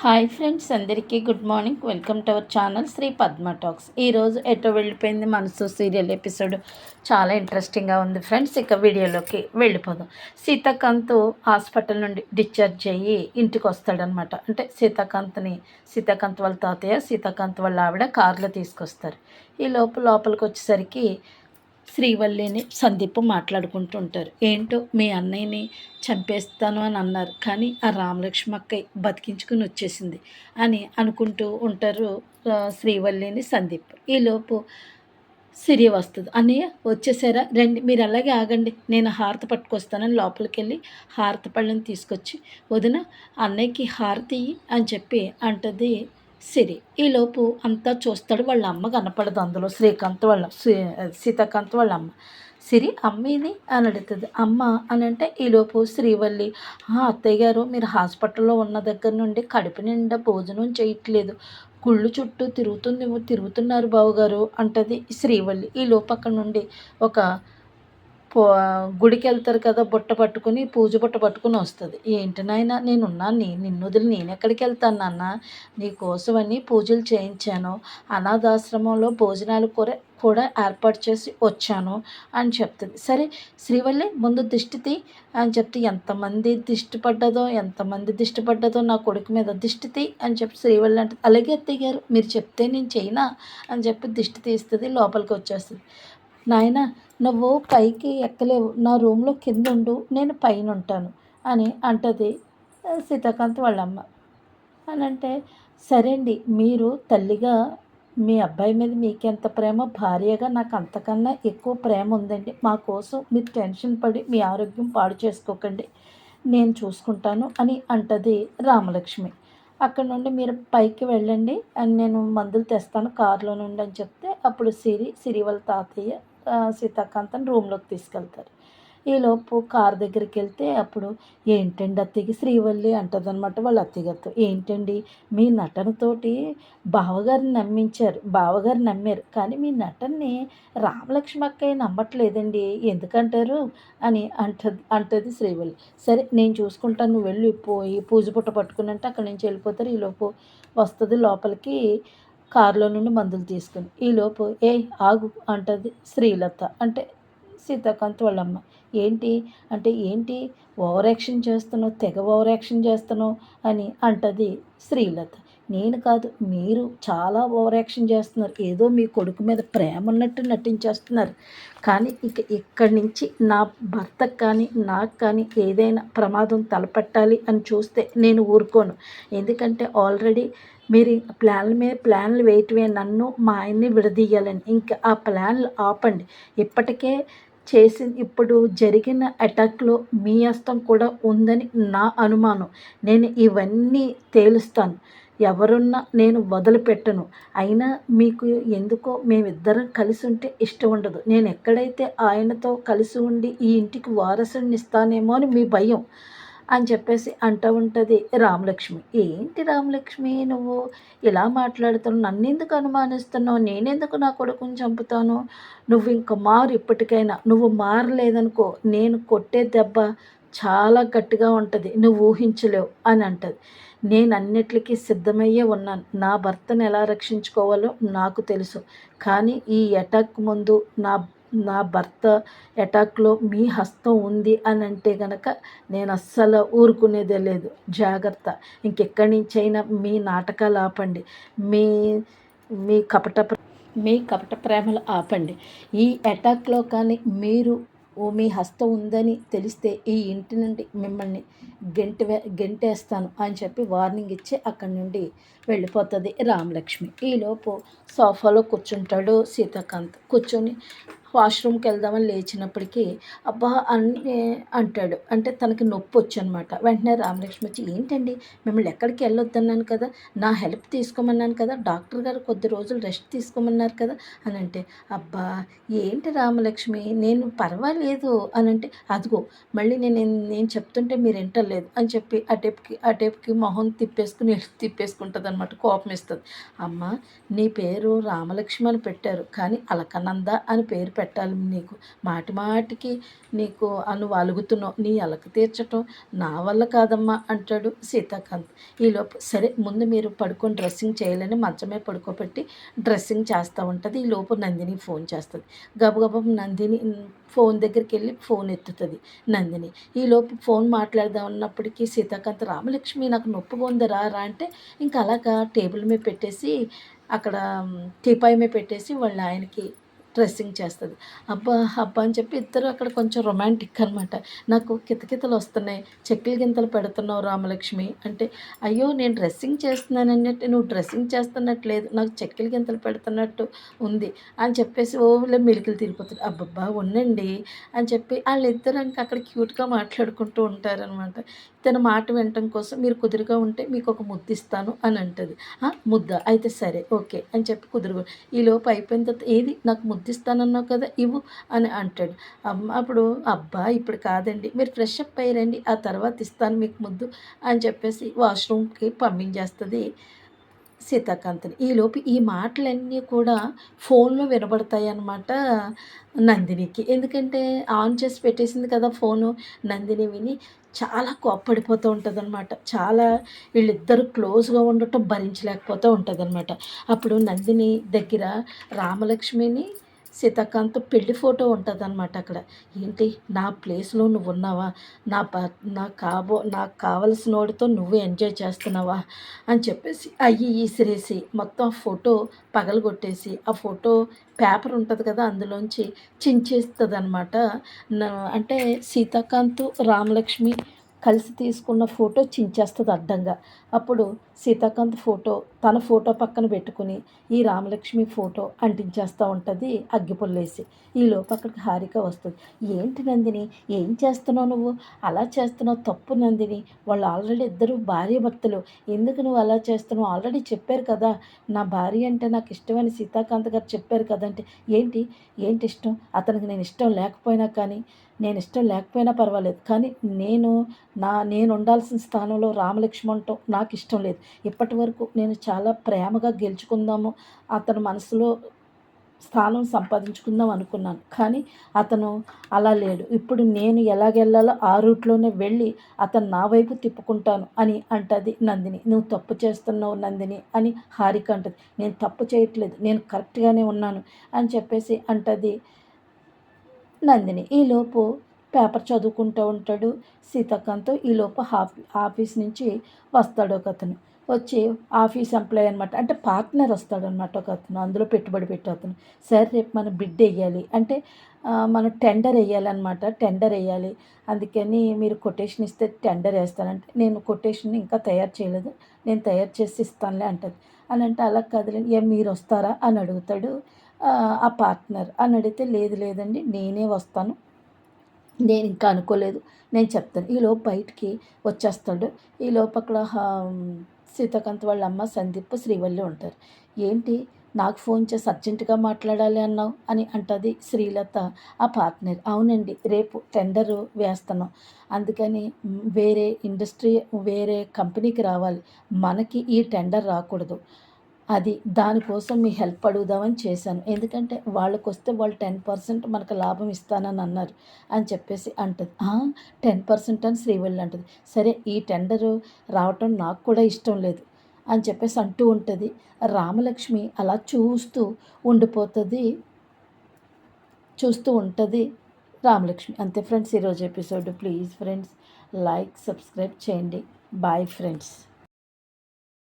Hi friends అందరికీ good morning. Welcome to our channel Sri Padma talks. ఈరోజు ఎటో వెళ్ళిపోయింది మనసు సీరియల్ ఎపిసోడ్. చాలా ఇంట్రెస్టింగ్గా ఉంది ఫ్రెండ్స్ ఇక వీడియోలోకి వెళ్ళిపోదాం. సీతాకాంత్ హాస్పిటల్ నుండి డిశ్చార్జ్ అయ్యి ఇంటికి వస్తాడనమాట. అంటే సీతాకాంత్ని సీతాకాంత్ వాళ్ళ తాతయ్య సీతాకాంత్ వాళ్ళ ఆవిడ కార్లో తీసుకొస్తారు. ఈ లోపల లోపలికి వచ్చేసరికి శ్రీవల్లిని సందీప్ మాట్లాడుకుంటూ ఉంటారు ఏంటో మీ అన్నయ్యని చంపేస్తాను అని అన్నారు. కానీ ఆ రామలక్ష్మి అక్కయ్య బతికించుకుని వచ్చేసింది అని అనుకుంటూ ఉంటారు శ్రీవల్లిని సందీప్. ఈలోపు సిరి వస్తుంది. అన్నయ్య వచ్చేసారా? రండి. మీరు అలాగే ఆగండి. నేను హారతి పట్టుకొస్తానని లోపలికి వెళ్ళి హారతి పళ్ళని తీసుకొచ్చి వదిన అన్నయ్యకి హారతి అని చెప్పి అంటది సిరి ఈలోపు అంతా చూస్తాడు వాళ్ళ అమ్మ కనపడదు అందులో. శ్రీకాంత్ వాళ్ళ సీతాకాంత్ వాళ్ళ అమ్మ. సిరి అమ్మేది అని అడుగుతుంది. అమ్మ అని అంటే ఈలోపు శ్రీవల్లి అత్తయ్య గారు మీరు హాస్పిటల్లో ఉన్న దగ్గర నుండి కడుపు నిండా భోజనం చేయట్లేదు. గుళ్ళు చుట్టూ తిరుగుతుంది తిరుగుతున్నారు బావగారు అంటది శ్రీవల్లి. ఈ లోపు అక్కడ నుండి ఒక గుడికి వెళ్తారు కదా బుట్ట పట్టుకుని పూజ బుట్ట పట్టుకుని వస్తుంది. ఏంటి నాయన నేనున్నాను నిన్ను వదిలి నేను ఎక్కడికి వెళ్తాను నాన్న? నీకోసమని పూజలు చేయించాను. అనాథాశ్రమంలో భోజనాలు కూడా కూడా ఏర్పాటు చేసి వచ్చాను అని చెప్తుంది. సరే శ్రీవల్లి ముందు దిష్టితి అని చెప్తే ఎంతమంది దిష్టి పడ్డదో ఎంతమంది దిష్టి పడ్డదో నా కొడుకు మీద దిష్టితి అని చెప్పి శ్రీవల్లి అంటే అలాగే అత్తయ్య గారు మీరు చెప్తే నేను చేయనా? అని చెప్పి దిష్టి తీస్తుంది లోపలికి వచ్చేస్తుంది. నాయన నువ్వు పైకి ఎక్కలేవు. నా రూమ్లో కింద ఉండు నేను పైన ఉంటాను అని అంటది సీతాకాంత్ వాళ్ళమ్మ. అని అంటే సరే అండి మీరు తల్లిగా మీ అబ్బాయి మీద మీకెంత ప్రేమ భార్యగా నాకు అంతకన్నా ఎక్కువ ప్రేమ ఉందండి మా కోసం మీరు టెన్షన్ పడి మీ ఆరోగ్యం పాడు చేసుకోకండి. నేను చూసుకుంటాను అని అంటది రామలక్ష్మి. అక్కడ నుండి మీరు పైకి వెళ్ళండి అని నేను మందులు తెస్తాను కారులో నుండి అని చెప్తే అప్పుడు సిరి సిరి వాళ్ళ తాతయ్య సీతాకాంతని రూమ్లోకి తీసుకెళ్తారు. ఈలోపు కార్ దగ్గరికి వెళ్తే అప్పుడు ఏంటండి అత్తయ్యకి శ్రీవల్లి అంటదనమాట వాళ్ళ అత్తయ్యతో ఏంటండి? మీ నటనతోటి బావగారిని నమ్మించారు. బావగారు నమ్మారు. కానీ మీ నటనని రామలక్ష్మి అక్కయ్య నమ్మట్లేదండి. ఎందుకంటారు? అని అంటది అంటది శ్రీవల్లి. సరే నేను చూసుకుంటాను. నువ్వు వెళ్ళి పోయి పూజ పుట్ట పట్టుకున్నట్టు అక్కడి నుంచి వెళ్ళిపోతారు. ఈలోపు వస్తుంది లోపలికి కారులో నుండి మందులు తీసుకుని ఈలోపు ఏ ఆగు అంటది శ్రీలత. అంటే సీతాకాంత్ వాళ్ళమ్మ. ఏంటి? అంటే ఏంటి? ఓవర్ యాక్షన్ చేస్తున్నావు తెగ ఓవర్ యాక్షన్ చేస్తున్నావు అని అంటది శ్రీలత. నేను కాదు మీరు చాలా ఓవర్ యాక్షన్ చేస్తున్నారు. ఏదో మీ కొడుకు మీద ప్రేమ ఉన్నట్టు నటించేస్తున్నారు. కానీ ఇక ఇక్కడి నుంచి నా భర్తకు కానీ నాకు కానీ ఏదైనా ప్రమాదం తలపెట్టాలి అని చూస్తే నేను ఊరుకోను. ఎందుకంటే ఆల్రెడీ మీరు ప్లాన్ల మీద ప్లాన్లు వేయటమే నన్ను మా ఆయన్ని విడదీయాలని. ఇంకా ఆ ప్లాన్లు ఆపండి. ఇప్పటికే చేసి ఇప్పుడు జరిగిన అటాక్లో మీ అస్తం కూడా ఉందని నా అనుమానం. నేను ఇవన్నీ తేలుస్తాను. ఎవరున్నా నేను వదిలిపెట్టను. అయినా మీకు ఎందుకో మేమిద్దరం కలిసి ఉంటే ఇష్టం ఉండదు. నేను ఎక్కడైతే ఆయనతో కలిసి ఉండి ఈ ఇంటికి వారసుని ఇస్తానేమో అని మీ భయం. అని చెప్పేసి అంటూ ఉంటుంది రామలక్ష్మి. ఏంటి రామలక్ష్మి నువ్వు ఇలా మాట్లాడుతున్నావు? నన్ను ఎందుకు అనుమానిస్తున్నావు? నేనెందుకు నా కొడుకుని చంపుతాను? నువ్వు ఇంక మారు ఇప్పటికైనా. నువ్వు మారలేదనుకో. నేను కొట్టే దెబ్బ చాలా గట్టిగా ఉంటుంది. నువ్వు ఊహించలేవు అని అంటది. నేను అన్నిటికీ సిద్ధమయ్యే ఉన్నాను. నా భర్తను ఎలా రక్షించుకోవాలో నాకు తెలుసు. కానీ ఈ అటాక్ ముందు నా నా భర్త అటాక్లో మీ హస్తం ఉంది అని అంటే గనక నేను అస్సలు ఊరుకునేదే లేదు. జాగ్రత్త. ఇంకెక్కడి నుంచైనా మీ నాటకాలు ఆపండి. మీ మీ కపట మీ కపట ప్రేమలు ఆపండి. ఈ అటాక్లో కానీ మీరు ఓ మీ హస్తం ఉందని తెలిస్తే ఈ ఇంటి నుండి మిమ్మల్ని గెంటి గెంటేస్తాను అని చెప్పి వార్నింగ్ ఇచ్చి అక్కడి నుండి వెళ్ళిపోతుంది రామలక్ష్మి. ఈలోపు సోఫాలో కూర్చుంటాడు సీతాకాంత్. కూర్చొని వాష్రూమ్కి వెళ్దామని లేచినప్పటికీ అబ్బా అని అంటాడు. అంటే తనకి నొప్పి వచ్చనమాట వెంటనే రామలక్ష్మి వచ్చి ఏంటండి? మిమ్మల్ని ఎక్కడికి వెళ్ళొద్దన్నాను కదా. నా హెల్ప్ తీసుకోమన్నాను కదా. డాక్టర్ గారు కొద్ది రోజులు రెస్ట్ తీసుకోమన్నారు కదా. అని అంటే అబ్బా ఏంటి రామలక్ష్మి? నేను పర్వాలేదు. అని అంటే అదిగో మళ్ళీ నేను నేను చెప్తుంటే మీరు వింటలేదు. అని చెప్పి ఆ టైప్కి ఆ టైప్కి మొహం తిప్పేసుకుని తిప్పేసుకుంటుంది అనమాట కోపం ఇస్తుంది అమ్మ నీ పేరు రామలక్ష్మి అని పెట్టారు. కానీ అలకనంద అని పేరు పెట్టాలి నీకు. మాటి మాటికి నీకు అను అలుగుతున్నావు నీ అలక తీర్చటం నా వల్ల కాదమ్మా అంటాడు సీతాకాంత్. ఈలోపు సరే ముందు మీరు పడుకొని డ్రెస్సింగ్ చేయాలని మంచమే పడుకోబెట్టి డ్రెస్సింగ్ చేస్తూ ఉంటుంది. ఈ లోపు నందిని ఫోన్ చేస్తుంది. గబగబ నందిని ఫోన్ దగ్గరికి వెళ్ళి ఫోన్ ఎత్తుతుంది నందిని. ఈలోపు ఫోన్ మాట్లాడదాం ఉన్నప్పటికీ సీతాకాంత్ రామలక్ష్మి నాకు నొప్పిగా ఉందిరా రా అంటే ఇంకా అలాగా టేబుల్ మీద పెట్టేసి అక్కడ టీపాయ్ మీద పెట్టేసి వాళ్ళ ఆయనకి డ్రెస్సింగ్ చేస్తుంది. అబ్బా అబ్బా అని చెప్పి ఇద్దరు అక్కడ కొంచెం రొమాంటిక్ అనమాట నాకు కితకితలు వస్తున్నాయి. చెక్కిల గింతలు పెడుతున్నావు రామలక్ష్మి అంటే అయ్యో నేను డ్రెస్సింగ్ చేస్తున్నాను అన్నట్టు నువ్వు డ్రెస్సింగ్ చేస్తున్నట్లేదు నాకు చెక్కిల గింతలు పెడుతున్నట్టు ఉంది అని చెప్పేసి ఓలే మెలికలు తిరిగిపోతుంది అబ్బబ్బా ఉండండి అని చెప్పి వాళ్ళిద్దరు ఇంకా అక్కడ క్యూట్గా మాట్లాడుకుంటూ ఉంటారనమాట తన మాట వినటం కోసం మీరు కుదురుగా ఉంటే మీకు ఒక ముద్ద ఇస్తాను అని అంటుంది. ముద్ద? అయితే సరే ఓకే అని చెప్పి కుదురుగా. ఈ లోపు అయిపోయిన తర్వాత ఏది? నాకు ముద్దు ఇస్తానన్నావు కదా ఇవ్వు అని అంటాడు. అమ్మ అప్పుడు అబ్బా ఇప్పుడు కాదండి మీరు ఫ్రెష్ అప్ అయ్యారండి ఆ తర్వాత ఇస్తాను మీకు ముద్దు అని చెప్పేసి వాష్రూమ్కి పంపించేస్తుంది. సీతాకాంత్ని ఈలోపు ఈ మాటలన్నీ కూడా ఫోన్లో వినబడతాయి అన్నమాట నందినికి. ఎందుకంటే ఆన్ చేసి పెట్టేసింది కదా ఫోను నందిని విని చాలా కోప్పడిపోతూ ఉంటుంది అనమాట చాలా వీళ్ళిద్దరు క్లోజ్గా ఉండటం భరించలేకపోతూ ఉంటుంది అనమాట అప్పుడు నందిని దగ్గర రామలక్ష్మిని సీతాకాంత్ పెళ్ళి ఫోటో ఉంటుంది అనమాట అక్కడ. ఏంటి? నా ప్లేస్లో నువ్వు ఉన్నావా నా నా కాబో నాకు కావలసిన వాడితో నువ్వు ఎంజాయ్ చేస్తున్నావా? అని చెప్పేసి అయ్యి ఈసిరేసి మొత్తం ఆ ఫోటో పగలగొట్టేసి ఆ ఫోటో పేపర్ ఉంటుంది కదా అందులోంచి చించేస్తుంది అనమాట అంటే సీతాకాంత్ రామలక్ష్మి కలిసి తీసుకున్న ఫోటో చించేస్తుంది అడ్డంగా. అప్పుడు సీతాకాంత్ ఫోటో తన ఫోటో పక్కన పెట్టుకుని ఈ రామలక్ష్మి ఫోటో అంటించేస్తూ ఉంటుంది అగ్గిపుల్లేసి. ఈ అక్కడికి హారిక వస్తుంది. ఏంటి నందిని ఏం చేస్తున్నావు నువ్వు? అలా చేస్తున్నావు తప్పు నందిని. వాళ్ళు ఆల్రెడీ ఇద్దరు భార్య భర్తలు. ఎందుకు నువ్వు అలా చేస్తున్నావు? ఆల్రెడీ చెప్పారు కదా. నా భార్య అంటే నాకు ఇష్టమని సీతాకాంత్ గారు చెప్పారు కదంటే. ఏంటి? ఏంటి ఇష్టం? అతనికి నేను ఇష్టం లేకపోయినా కానీ నేను ఇష్టం లేకపోయినా పర్వాలేదు. కానీ నేను నా నేను ఉండాల్సిన స్థానంలో రామలక్ష్మణ్తో నాకు ఇష్టం లేదు. ఇప్పటి వరకు నేను చాలా ప్రేమగా గెలుచుకుందాము అతని మనసులో స్థానం సంపాదించుకుందాం అనుకున్నాను. కానీ అతను అలా లేడు. ఇప్పుడు నేను ఎలాగెళ్ళాలో ఆ రూట్లోనే వెళ్ళి అతను నా వైపు తిప్పుకుంటాను అని అంటది నందిని. నువ్వు తప్పు చేస్తున్నావు నందిని అని హారిక అంటది. నేను తప్పు చేయట్లేదు. నేను కరెక్ట్గానే ఉన్నాను అని చెప్పేసి అంటది నందిని ఈలోపు పేపర్ చదువుకుంటూ ఉంటాడు. సీతాకాంత్ ఈలోపు హాఫీ ఆఫీస్ నుంచి వస్తాడు ఒక అతను వచ్చి ఆఫీస్ ఎంప్లాయ్ అనమాట అంటే పార్ట్నర్ వస్తాడనమాట ఒక అతను అందులో పెట్టుబడి పెట్టే అతను. సరే రేపు మనం బిడ్ వేయాలి అంటే మనం టెండర్ వేయాలన్నమాట టెండర్ వేయాలి అందుకని మీరు కొటేషన్ ఇస్తే టెండర్ వేస్తానంటే. నేను కొటేషన్ ఇంకా తయారు చేయలేదు. నేను తయారు చేసి ఇస్తానులే అంటది. అని అంటే అలా కదలండి ఏ మీరు వస్తారా? అని అడుగుతాడు. ఆ పార్ట్నర్ అని అడిగితే లేదు లేదండి నేనే వస్తాను. నేను ఇంకా అనుకోలేదు. నేను చెప్తాను. ఈలోపు బయటికి వచ్చేస్తాడు. ఈలోపు అక్కడ సీతాకాంత్ వాళ్ళ అమ్మ సందీప్ శ్రీవల్లి ఉంటారు. ఏంటి? నాకు ఫోన్ చేసి అర్జెంటుగా మాట్లాడాలి అన్నావు? అని అంటుంది శ్రీలత ఆ పార్ట్నర్ అవునండి రేపు టెండర్ వేస్తున్నాం అందుకని వేరే ఇండస్ట్రీ వేరే కంపెనీకి రావాలి. మనకి ఈ టెండర్ రాకూడదు. అది దానికోసం మీ హెల్ప్ అడుగుదామని చేశాను. ఎందుకంటే వాళ్ళకి వస్తే వాళ్ళు టెన్ పర్సెంట్ మనకు లాభం ఇస్తానని అన్నారు అని చెప్పేసి అంటుంది. టెన్ పర్సెంట్ అని శ్రీవల్లి అంటుంది. సరే ఈ టెండరు రావటం నాకు కూడా ఇష్టం లేదు అని చెప్పేసి అంటూ ఉంటుంది. రామలక్ష్మి అలా చూస్తూ ఉండిపోతుంది. చూస్తూ ఉంటుంది రామలక్ష్మి. అంతే ఫ్రెండ్స్ ఈరోజు episode. Please friends like subscribe చేయండి. Bye friends.